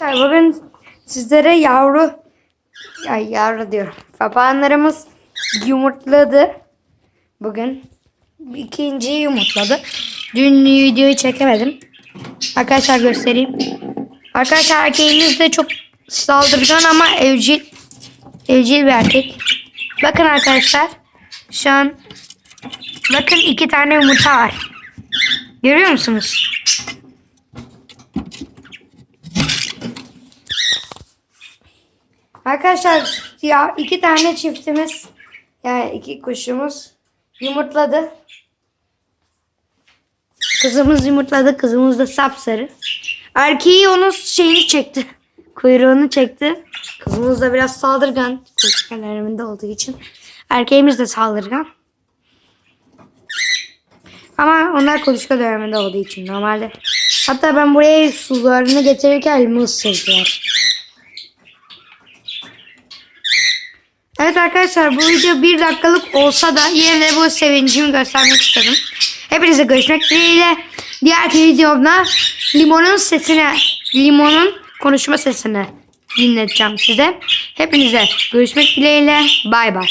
Arkadaşlar bugün sizlere yavru ya yavru diyorum. Papağanlarımız yumurtladı. Bugün ikinci yumurtladı. Dün videoyu çekemedim. Arkadaşlar göstereyim. Arkadaşlar erkeğimiz de çok saldırgan ama evcil. Evcil bir erkek. Bakın arkadaşlar. Şu an bakın iki tane yumurta var. Görüyor musunuz? Arkadaşlar ya iki tane çiftimiz yani iki kuşumuz yumurtladı. Kızımız yumurtladı. Kızımız da sapsarı. Erkeği onun şeyini çekti. Kuyruğunu çekti. Kızımız da biraz saldırgan. Kuyruk alarmında olduğu için. Erkeğimiz de saldırgan. Ama onlar kuluçka döneminde olduğu için normalde. Hatta ben buraya sularını getirirken elimi ısırdılar. Evet arkadaşlar bu video bir dakikalık olsa da yine de bu sevincimi göstermek istedim. Hepinize görüşmek dileğiyle. Diğer videomda limonun sesine, limonun konuşma sesini dinleteceğim size. Hepinize görüşmek dileğiyle. Bay bay.